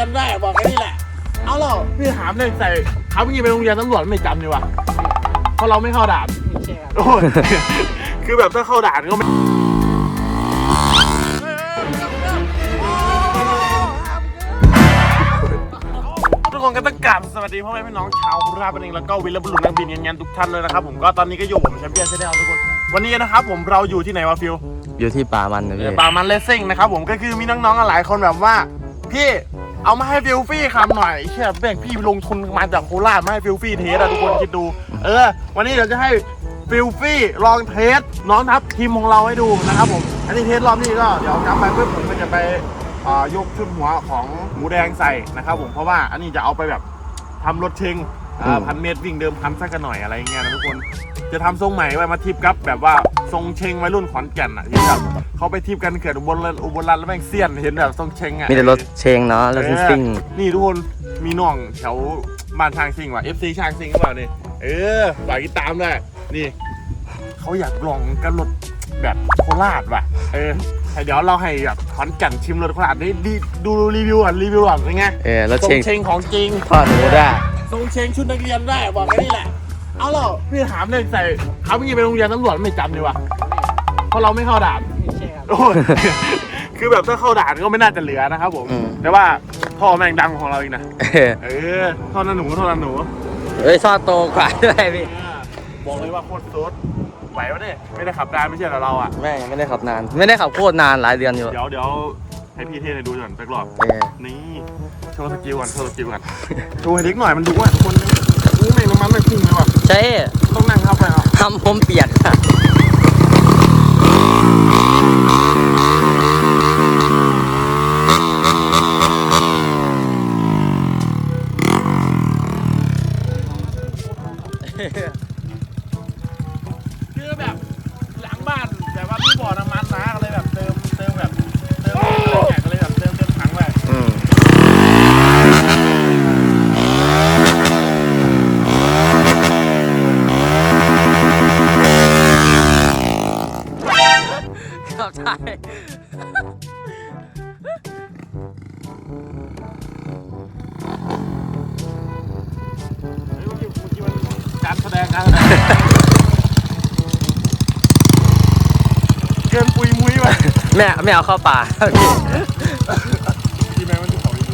รียนได้บอกแค่นี้แหละ เอาเหรอพี่ถามเลยใส่เขาพี่ไปโรงเรียนตำรวจไม่จำดีวะเพราะเราไม่เข้าด่านไม่ใช่ครับโอ้ยคือแบบถ้าเข้าด่านก็ไม่ทุกคนก็ต้องกราบสวัสดีพ่อแม่พี่น้องชาวโคราชเป็นเองแล้วก็วิลบุรุษนักบินยันยันทุกท่านเลยนะครับผมก็ตอนนี้ก็อยู่ผมแชมเปี้ยนชาแนลทุกคน วันนี้นะครับผมเราอยู่ที่ไหนวะฟิวอยู่ที่ป่ามันนะพี่ปามันเลสซิ่งนะครับผมก็คือมีน้องๆหลายคนแบบว่า พี่ เอามาให้ฟิลฟี่คำหน่อยแค่แบ่งพี่ลงทุนมาจากโคราชมาให้ฟิลฟี่เทสอะทุกคนคิดดู เออ วันนี้เดี๋ยวจะให้ฟิลฟี่ลองเทสน้องทัพทีมของเราให้ดูนะครับผม อันนี้เทสรอบนี้ก็เดี๋ยวกลับไปเพื่อผมก็จะไปอ่ายกชุดหัวของหมูแดงใส่นะครับผมเพราะว่าอันนี้จะเอาไปแบบทำรถเชงพันเมตรวิ่งเดิมพันสักกันหน่อยอะไรเงี้ยนะทุกคน จะทำทรงใหม่ไว้มาทิปกับแบบว่าทรงเชงวัยรุ่นขอนแก่นอะที่แบบเขาไปทิปกันเกิดอุบลอุบลรัตน์แล้วแม่งเซียนเห็นแบบทรงเชงอะ มีแต่รถเชงเนาะรถซิ่งเออนี่ทุกคนมีน้องแถวบ้านช้างซิงว่ะ FC ช้างซิงหรือเปล่านี่เออฝากติดตามด้วยนี่ เขาอยากลองกันรถแบบโคราชว่ะ เออให้เดี๋ยวเราให้แบบขอนแก่นชิมรถโคราชได้ดีดูรีวิวก่อนรีวิวก่อนเป็นไงๆเออรถทรเชงงเชงของจริง ทอดหมูได้ ทรงเชงชุดนักเรียนได้บอกแค่นี้แหละ เอาเหรอพี่ถามเลยใส่เขาพี่ไปโรงเรียนตำรวจไม่จำดีวะเพราะเราไม่เข้าด่านไม่ใช่ครับโอ้ยคือแบบถ้าเข้าด่านก็ไม่น่าจะเหลือนะครับผม อืม แต่ว่าพ่อแม่งดังของเราอีกนะ เออเออเท่านั้นหนูเท่านั้นหนูเอ้ยซอดโตกว่าด้วยพี่เออบอกเลยว่าโคตรซุดไหวปะเนี่ยไม่ได้ขับได้ไม่ใช่เหรอเราอะ แม่งไม่ได้ขับนาน ไม่ได้ขับโคตรนานหลายเดือนอยู่เดี๋ยวเดี๋ยวให้พี่เทนให้ดูก่อนสักรอบ เออนี่โชว์สกิลก่อนโชว์สกิลก่อนโชว์ให้เด็กหน่อยมันดูว่าทุกคนอู้แม่งน้ำมันไม่พุ่งเลยว่ะใช่ต้องนั่งเข้าไปเอาทำผมเปียก เกินปุยมุ้ยไปแม่ไม่เอาเข้าป่าพี่ ที่แม่งมันที่เขาอีก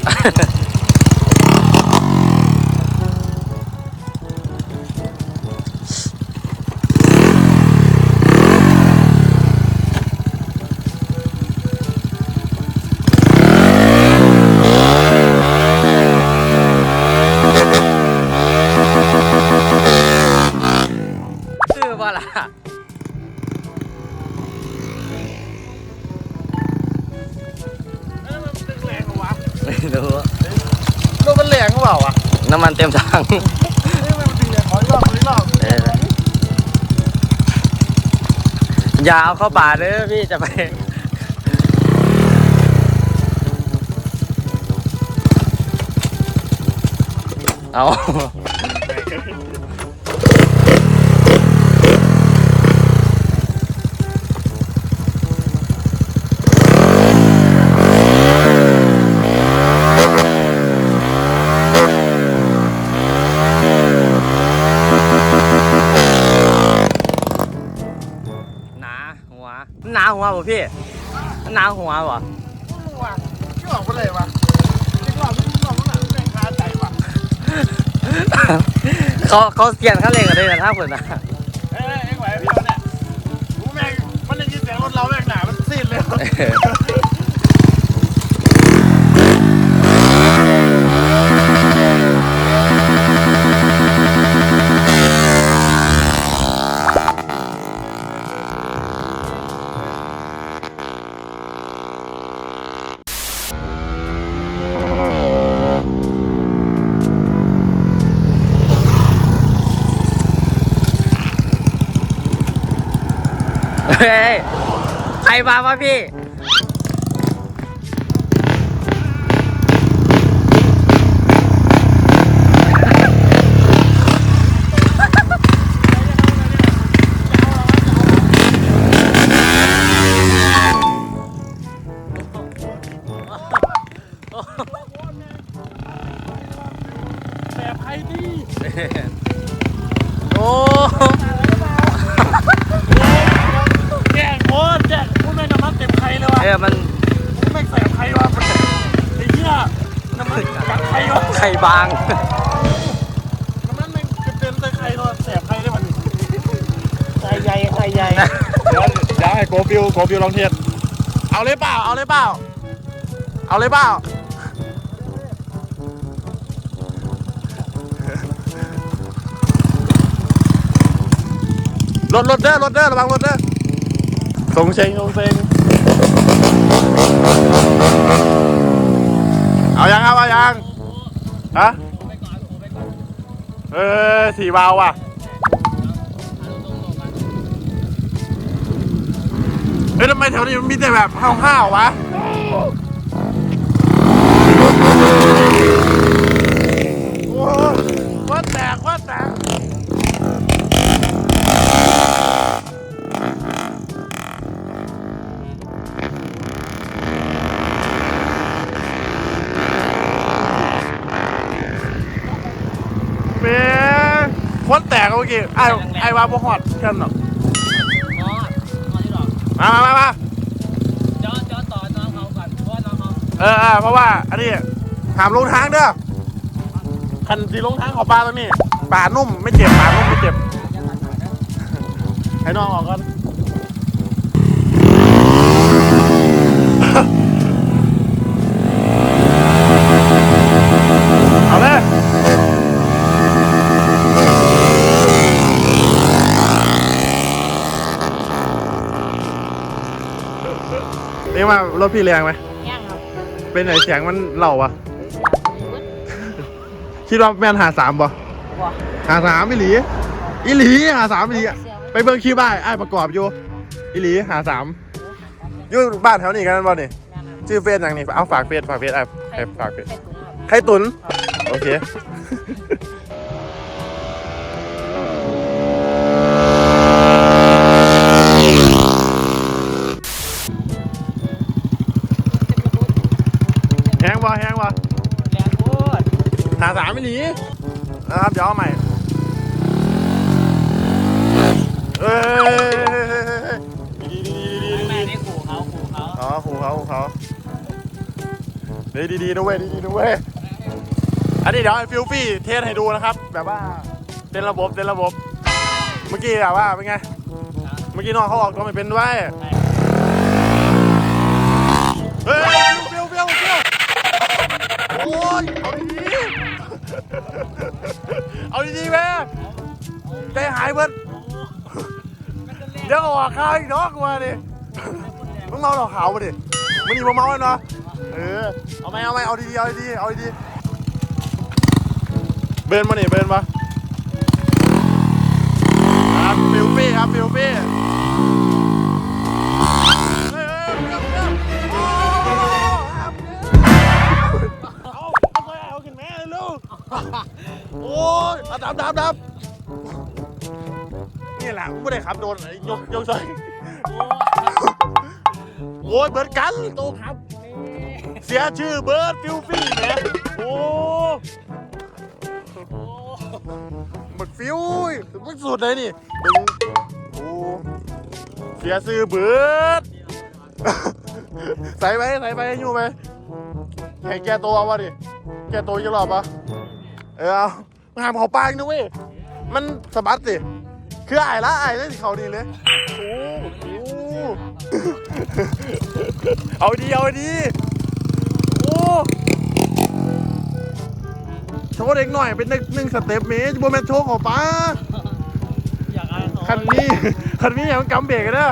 อย่าเอาเข้าป่าเลยพี่จะไป เอา หนาหัว หนาหัวป่ะพี่หนาหัวป่ะว่ะชื่อออกไปเลยวะอีกรอบอีกรอบมันหนักแรงคาใจว่ะเขาเขาเสียนเขาเล่นกันเลยนะถ้าเปิดนะเอ้ยเอ็งไหวพี่วะเนี่ยรู้แม่งมันได้ยินเสียงรถเราแม่งหนามันซีดเลย มาวะพี่ แบบไอ้นี่ โอ้ ข่บาง น้ำมันแม่งกระเด็นใส่ใครเนาะแสบใครได้มันไข่ใหญ่ไข่ใหญ่เดี๋ยวเดี๋ยวให้โกฟิวโกฟิวลองเทสเอาเลยเปล่า เอาเลยเปล่า เอาเลยเปล่า รถรถเด้อรถเด้อระวังรถเด้อทรงเชงทรงเชงเอายังครับเอายัง ฮะเออสี่วาล์วว่ะเฮ้ยทำไมแถวนี้มันมีแต่แบบห้าวๆวะ อกี้ไอ้ไอ้ว่าบ่ฮอดแค่นั้นหรอกมอดมอดที่หรอกมามามามาจอดจอดต่อน้องเขาก่อนเพราะว่าน้องเขาเออเออเพราะว่าอันนี้หามลงทางเด้อคันสีลงทางของปลาตรงนี้ปลานุ่มไม่เจ็บปลานุ่มไม่เจ็บยังหันหานะให้น้องออกก่อนารถพี่แรงไหมย่างครับเป็นไหนเสียงมันเหล่าปะคิดว่าแมนหาสามปะว้าหาสามอีหลีอีหลีหาสามอีหลีอะไปเบิ่งคลิปได้ไอ้ายประกอบอยู่อีหลีหาสามอยู่บ้านแถวนี้กันบ่นี่ชื่อเฟซอย่างนี้เอาฝากเฟซฝากเฟซไอ้ไอ้ฝากเฟซใครตุนโอเค ห้งบ่แห้งบ่แรงโคตรหาสามไม่หนีนะครับ เดี๋ยวเอาใหม่เอ้ยดีดีดีดีแม่ดีนี่ขู่เขาขู่เขาอ๋อครูเขาครูเขาดีดีดีนะเว้ยดีดีนะเว้ยอันนี้เดี๋ยวไอ้ฟิลฟี่เทสให้ดูนะครับ แบบว่าเต้นระบบเต้นระบบ เมื่อกี้แบบว่าเป็นไง เมื่อกี้น้องเขาออกตัวไม่เป็นด้วยเฮ้ยฟิวฟิวฟิวฟิว โอ้ยเอาดีๆเอาดีๆแม่ใจหายเบิ้ลเดี๋ยวออกข่าวอีกดอกมาดิมึงเมาหรอกขาวมาดิมึงนี่มึงเมาแล้วเนาะเออเอาไหมเอาไหมเอาดีๆเอาดีๆเอาดีๆเบิร์นมาดิเบิร์นมาครับฟิลฟี่ครับฟิลฟี่ โอ้ยเอาดับดับดับนี่แหละไม่ได้ขับโดนไอ้ยกยกใส่โอ้ยเบิร์ดกันโตครับ เสียชื่อเบิร์ดฟิวฟี่แหมโอ้หมดฟิวมันสุดเลยนี่ดึงโอ้เสียซื้อเบิดใส่ไปใส่ไปให้อยู่ไปให้แกตัววะดิแกตัวยี่รอบปะเออเอา มาหามเขาปางนะเว้ย มันสะบัดสิ คือไอ้ละไอ้ได้สิเขาดีเลยโอ้โหเอาดี เอาดี โอ้โชว์เด็กหน่อยเป็นหนึ่งหนึ่งสเต็ปเมสโบแมนโชว์ของป้า อยากอายเขาคันนี้คันนี้อย่างมันกำเบรกกันเด้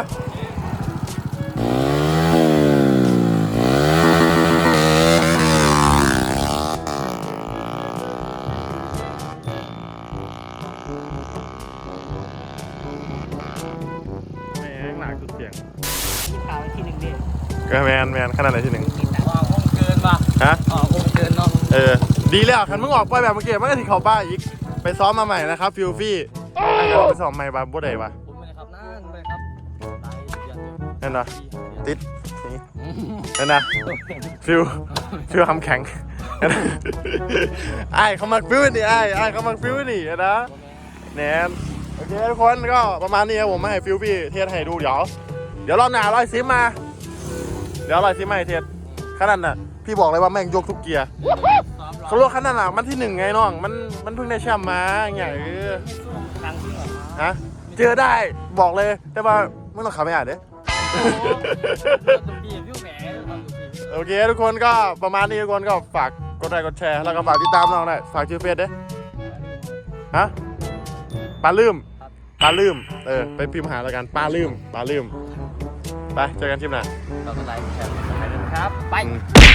กสุดเสียงกินข่าวทีหนึ่งดิก็แมนแมนขนาดไหนที่หนึ่งออกวงเกินป่ะฮะออกวงเกินเนาะเออดีแล้วคันมึงออกไปแบบเมื่อกี้มันก็ที่เขาป้าอีก ไปซ้อมมาใหม่นะครับฟิลฟี่ไอ้เราไปซ้อมใหม่บ้าบ่ได้ปะผมไม่ได้ครับนั่นไปครับตายเดือนนั่นนะติดนี่นั่นนะฟิลฟิลทำแข็งไอ้เขามาฟิลนี่ไอ้ไอ้เขามาฟิลนี่นะแนนโอเคทุกคนก็ประมาณนี้ครับผมมาให้ฟิลฟี่เทสให้ดูเดี๋ยว เดี๋ยวรอบหน้าร้อยซิมมา เดี๋ยวร้อยซิมมาให้เทสขนาดน่ะพี่บอกเลยว่าแม่งยกทุกเกียร์เอาซ้อมรอเขารู้ขนาดน่ะมันที่หนึ่งไงน้อง มันมันเพิ่งได้แชมป์มาอย่างเงี้ยเออครั้งที่หรอฮะเจอได้บอกเลยแต่ว่าไม่ต้องขับไม่อ่านเด้โอ้โหตุ้มปีพี่แหมตุ้มปีโอเคทุกคนก็ประมาณนี้ทุกคนก็ฝากกดไลค์กดแชร์แล้วก็ฝากติดตามน้องหน่อยฝากชื่อเฟซเด้ฮะปลาลืม ปลาลืม เออ ไปพิมพ์หาแล้วกันปลาลืมปลาลืม ไป เจอกันคลิปหน้า เราก็ไลฟ์แชร์ไปเลยนะครับ ไปอืม